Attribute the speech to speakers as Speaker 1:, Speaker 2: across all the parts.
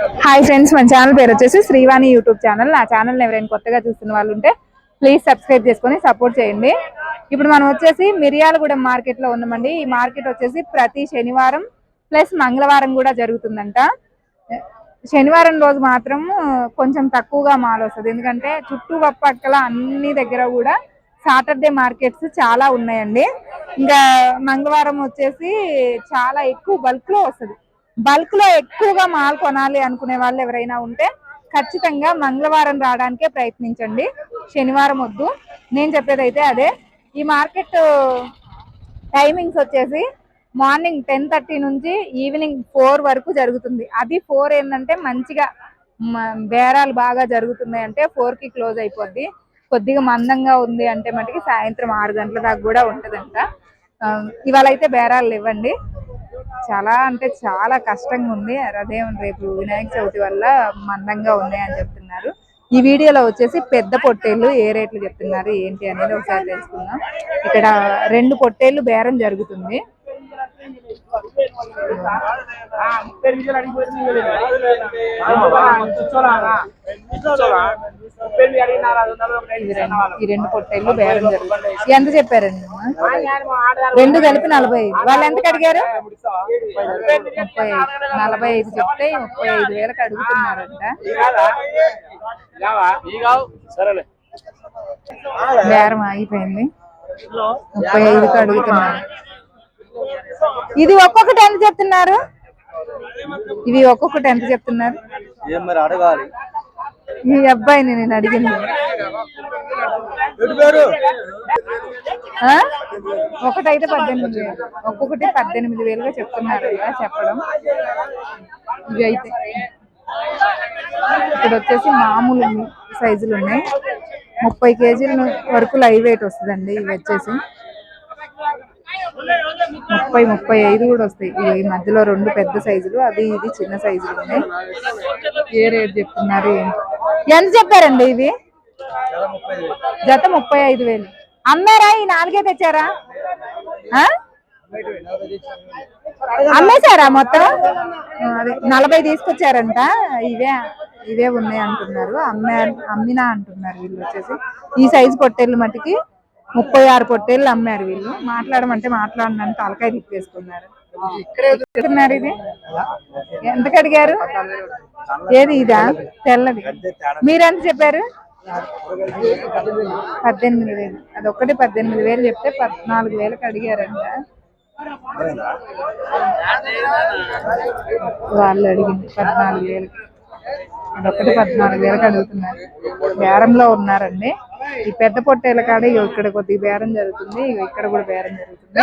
Speaker 1: Hi friends మన channel పేరు వచ్చేసి శ్రీవాణి యూట్యూబ్ ఛానల్. నా ఛానల్ ఎవరైనా కొత్తగా చూస్తున్న వాళ్ళు ఉంటే ప్లీజ్ సబ్స్క్రైబ్ చేసుకొని సపోర్ట్ చేయండి. ఇప్పుడు మనం వచ్చేసి మిరియాలగూడెం మార్కెట్లో ఉన్నామండి. ఈ మార్కెట్ వచ్చేసి ప్రతి శనివారం ప్లస్ మంగళవారం కూడా జరుగుతుందంట. శనివారం రోజు మాత్రం కొంచెం తక్కువగా మాల్ వస్తుంది. ఎందుకంటే చుట్టుపక్కల అన్ని దగ్గర కూడా సాటర్డే మార్కెట్స్ చాలా ఉన్నాయండి. ఇంకా మంగళవారం వచ్చేసి చాలా ఎక్కువ బల్క్లో వస్తుంది. బల్క్లో ఎక్కువగా మాల్ కొనాలి అనుకునే వాళ్ళు ఎవరైనా ఉంటే ఖచ్చితంగా మంగళవారం రావడానికే ప్రయత్నించండి. శనివారం వద్దు. నేను చెప్పేది అయితే అదే. ఈ మార్కెట్ టైమింగ్స్ వచ్చేసి మార్నింగ్ టెన్ థర్టీ నుంచి ఈవినింగ్ ఫోర్ వరకు జరుగుతుంది. అది ఫోర్ ఏంటంటే మంచిగా బేరాలు బాగా జరుగుతున్నాయి అంటే ఫోర్కి క్లోజ్ అయిపోద్ది. కొద్దిగా మందంగా ఉంది అంటే మటుకి సాయంత్రం ఆరు గంటల దాకా కూడా ఉంటదంట. ఇవాళ అయితే బేరాలు ఇవ్వండి చాలా అంటే చాలా కష్టంగా ఉంది అదేం రేపు వినాయక చవితి వల్ల మందంగా ఉన్నాయి అని చెప్తున్నారు ఈ వీడియోలో వచ్చేసి పెద్ద పొట్టేళ్ళు ఏ రేట్లు చెప్తున్నారు ఏంటి అనేది ఒకసారి తెలుసుకుందాం ఇక్కడ రెండు పొట్టేళ్ళు బేరం జరుగుతుంది ఈ రెండు పొట్టేళ్ళు బేరం జరుగుతుంది. ఎంత చెప్పారండి? రెండు కలిపి నలభై ఐదు. వాళ్ళు ఎంత అడిగారు ముప్పై ఐదు నలభై ఐదు చెప్తే ముప్పై ఐదు వేలకు అడుగుతున్నారంట. బేరం ఆగిపోయింది. ముప్పై ఐదుకి అడుగుతున్నారు. ఇది ఒక్కొక్కటి ఎంత చెప్తున్నారు? ఇవి ఒక్కొక్కటి ఎంత చెప్తున్నారు?
Speaker 2: ఏం మరి అడగాలి.
Speaker 1: ఈ అబ్బాయిని నేను అడిగింది? ఒకటైతే పద్దెనిమిది వేలు. ఒక్కొక్కటి పద్దెనిమిది వేలుగా చెప్తున్నారు కదా చెప్పడం. ఇవి అయితే. ఇక్కడ వచ్చేసి మామూలు సైజులు ఉన్నాయి. ముప్పై కేజీల వరకు లైవ్ వెయిట్ వస్తుందండి ఇవి వచ్చేసి. ముప్పై ముప్పై ఐదు కూడా వస్తాయి. ఈ మధ్యలో రెండు పెద్ద సైజులు అది ఇది చిన్న సైజులు ఉన్నాయి. ఏ రేట్ చెప్తున్నారు ఏంటి? ఎంత చెప్పారండి ఇవి జత ముప్పై ఐదు వేలు. అమ్మారా? ఈ నాలుగే తెచ్చారా? ఆ? అమ్మేశారా మొత్తం? అదే నలభై తీసుకొచ్చారంట. ఇవే ఇవే ఉన్నాయి అంటున్నారు. అమ్మే అమ్మినా అంటున్నారు వీళ్ళు వచ్చేసి. ఈ సైజు పొట్టేళ్ళు మటుకి ముప్పై ఆరు పొట్టేళ్ళు అమ్మారు వీళ్ళు. మాట్లాడమంటే మాట్లాడడానికి తలకాయ తిప్పేసుకున్నారు. చెప్తున్నారు ఇది? ఎంతకు అడిగారు? ఏది ఇదా? తెల్లది. మీరెంత చెప్పారు? పద్దెనిమిది వేలు. అది ఒక్కటి పద్దెనిమిది వేలు చెప్తే పద్నాలుగు వేలకు అడిగారంట. వాళ్ళు అడిగింది పద్నాలుగు వేలకి. అదొక్కటి పద్నాలుగు వేలకు అడుగుతున్నారు. బేరంలో ఉన్నారండి. ఈ పెద్ద పొట్టేల కాడ ఇక్కడ కొద్దిగా బేరం జరుగుతుంది. ఇక్కడ కూడా బేరం జరుగుతుంది.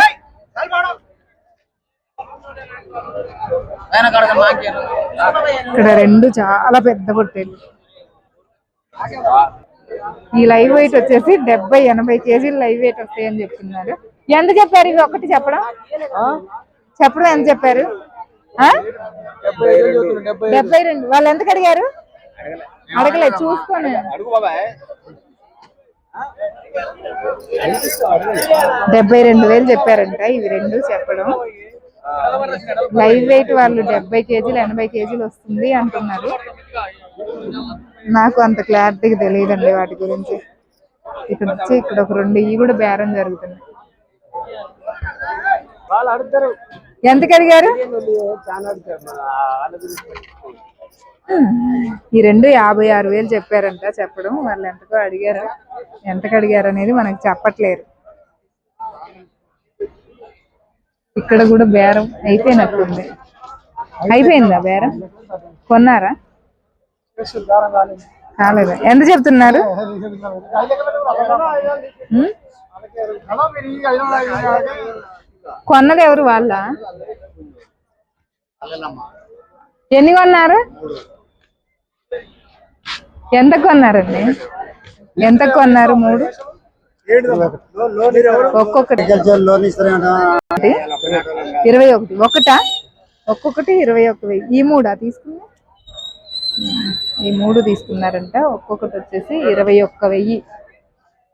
Speaker 1: ఇక్కడ రెండు చాలా పెద్ద పొట్టేలు ఈ లైవ్ వెయిట్ వచ్చేసి డెబ్బై ఎనభై కేజీలు లైవ్ వెయిట్ వస్తాయని చెప్తున్నారు. ఎంత చెప్పారు? ఇవి ఒకటి చెప్పడం. చెప్పడం ఎంత చెప్పారు? డెబ్బై రెండు. వాళ్ళు ఎంత అడిగారు? అడగలేదు
Speaker 2: చూసుకొని
Speaker 1: డెబ్బై రెండు వేలు చెప్పారంట. ఇవి రెండు చెప్పడం. లైవ్ వెయిట్ వాళ్ళు డెబ్బై కేజీలు ఎనభై కేజీలు వస్తుంది అంటున్నారు. నాకు అంత క్లారిటీగా తెలియదండి వాటి గురించి. ఇక్కడ వచ్చి ఇక్కడ ఒక రెండు ఇవి కూడా బేరం జరుగుతుంది ఎంతకి అడిగారు? ఈ రెండు యాభై ఆరు వేలు చెప్పారంట చెప్పడం. వాళ్ళు ఎంతకో అడిగారు. ఎంతకు అడిగారు అనేది మనకు చెప్పట్లేరు. ఇక్కడ కూడా బేరం అయిపోయినట్టుంది. అయిపోయిందా బేరం? కొన్నారా? కాలేదా? ఎంత చెప్తున్నారు? కొన్నది ఎవరు వాళ్ళ? ఎన్ని కొన్నారు? ఎంత కొన్నారండి? ఎంత కొన్నారు? మూడు? ఒక్కొక్కటి.
Speaker 2: లోన్
Speaker 1: ఇరవై ఒకటి. ఒకటా? ఒక్కొక్కటి ఇరవై ఒక వెయ్యి. ఈ మూడా తీసుకుంది ఈ మూడు తీసుకున్నారంట. ఒక్కొక్కటి వచ్చేసి ఇరవై ఒక్క వెయ్యి.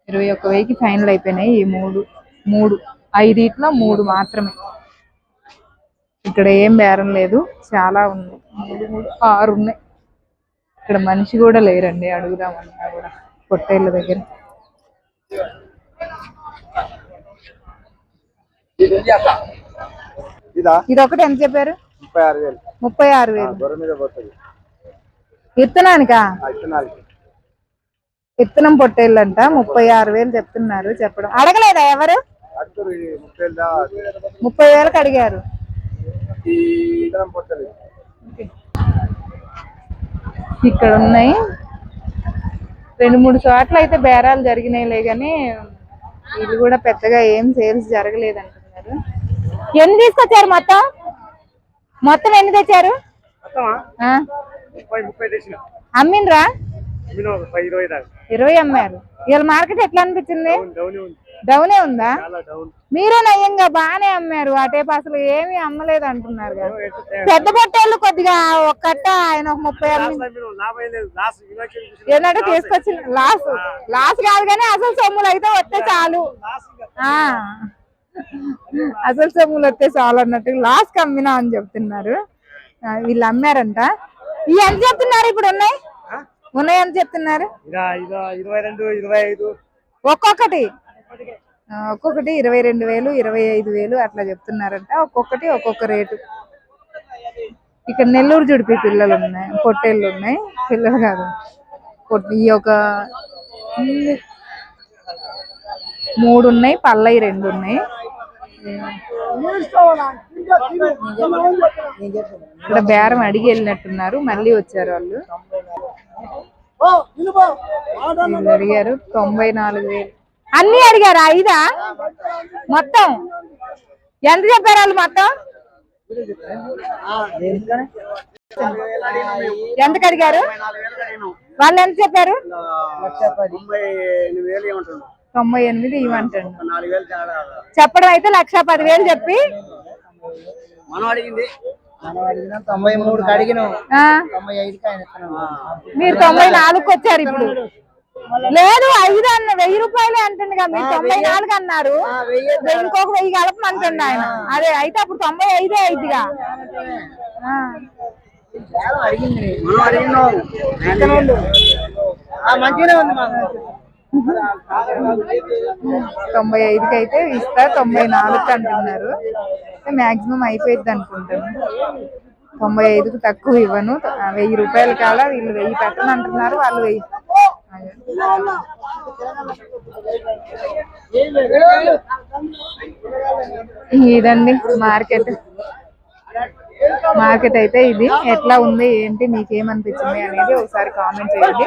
Speaker 1: ఇరవై ఒక్క వెయ్యికి ఫైనల్ అయిపోయినాయి ఈ మూడు. మూడు. ఐదిట్లో మూడు మాత్రమే. ఇక్కడ ఏం బేరం లేదు. చాలా ఉంది మూడు మూడు ఆరు ఉన్నాయి. ఇక్కడ మనిషి కూడా లేరండి. అడుగుదామన్నా కూడా. పొట్టేళ్ళ దగ్గర.
Speaker 2: ఇదా?
Speaker 1: ఒకటి ఎంత చెప్పారు?
Speaker 2: ముప్పై ఆరు వేలు.
Speaker 1: ముప్పై ఆరు వేలు. విత్తనానికా? విత్తనం పొట్టేళ్ళంట ముప్పై ఆరు వేలు చెప్తున్నారు చెప్పడం. అడగలేదా ఎవరు?
Speaker 2: ముప్పై
Speaker 1: వేలకు అడిగారు. ఇక్కడ ఉన్నాయి. రెండు మూడు చోట్ల అయితే బేరాలు జరిగినాయిలే కానీ ఇది కూడా పెద్దగా ఏం సేల్స్ జరగలేదు అంటున్నారు ఎన్ని తీసుకొచ్చారు మొత్తం? మొత్తం ఎన్ని తెచ్చారు? అమ్మిండ్రా?
Speaker 2: ఇరవై
Speaker 1: అమ్మారు. ఇవాళ మార్కెట్ ఎట్లా అనిపించింది?
Speaker 2: డౌన్ ఉంది.
Speaker 1: మీరే నయ్యంగా బాగానే అమ్మారు. అటేపు అసలు ఏమీ అమ్మలేదు అంటున్నారు పెద్ద పొట్టేళ్ళు కొద్దిగా ఒక కట్ట ఆయన ఒక ముప్పై ఏంటంటే తీసుకొచ్చిన లాస్? లాస్ కాదు కానీ అసలు సొమ్ములు అయితే వస్తే చాలు. ఆ. అసలు సొమ్ములు వస్తే చాలు అన్నట్టు లాస్కి అమ్మినా అని చెప్తున్నారు. వీళ్ళు అమ్మారంట. ఇవి ఎంత చెప్తున్నారు ఇప్పుడు ఉన్నాయి? ఉన్నాయి ఎంత చెప్తున్నారు? ఒక్కొక్కటి. ఒక్కొక్కటి ఇరవై రెండు వేలు ఇరవై ఐదు వేలు అట్లా చెప్తున్నారంట. ఒక్కొక్కటి ఒక్కొక్క రేటు. ఇక్కడ నెల్లూరు జుడిపి పిల్లలు ఉన్నాయి. పొట్టేళ్ళు ఉన్నాయి. పిల్లలు కాదు. ఈ ఒక మూడు ఉన్నాయి పల్లవి రెండు ఉన్నాయి. ఇక్కడ బేరం అడిగి వెళ్ళినట్టున్నారు. మళ్ళీ వచ్చారు వాళ్ళు. వీళ్ళు అడిగారు తొంభై నాలుగు వేలు. అన్ని అడిగారు? ఐదా? మొత్తం? ఎంత చెప్పారు వాళ్ళు మొత్తం? ఎంతకు అడిగారు? వాళ్ళు ఎంత చెప్పారు?
Speaker 2: తొంభై ఎనిమిది నాలుగు తేడా
Speaker 1: చెప్పడం అయితే లక్ష పదివేలు చెప్పి. మీరు తొంభై నాలుగుకి వచ్చారు ఇప్పుడు. లేదు ఐదు అన్న వెయ్యి రూపాయలే అంటుంది కదా మీరు తొంభై నాలుగు అన్నారు. ఇంకొక వెయ్యి కలపమంటుండు ఆయన. అదే అయితే అప్పుడు తొంభై ఐదే అయిద్దిగా.
Speaker 2: మంచిగానే ఉంది
Speaker 1: తొంభై ఐదుకి అయితే ఇస్తా తొంభై నాలుగు అంటున్నారు మాక్సిమం అయిపోయింది అనుకుంటాను తొంభై ఐదుకు తక్కువ ఇవ్వను. వెయ్యి రూపాయల కాల వీళ్ళు వెయ్యి పెట్టను అంటున్నారు వాళ్ళు వెయ్యి. ఇదండి మార్కెట్. మార్కెట్ అయితే ఇది. ఎట్లా ఉంది ఏంటి మీకేమనిపించింది అనేది ఒకసారి కామెంట్ చేయండి.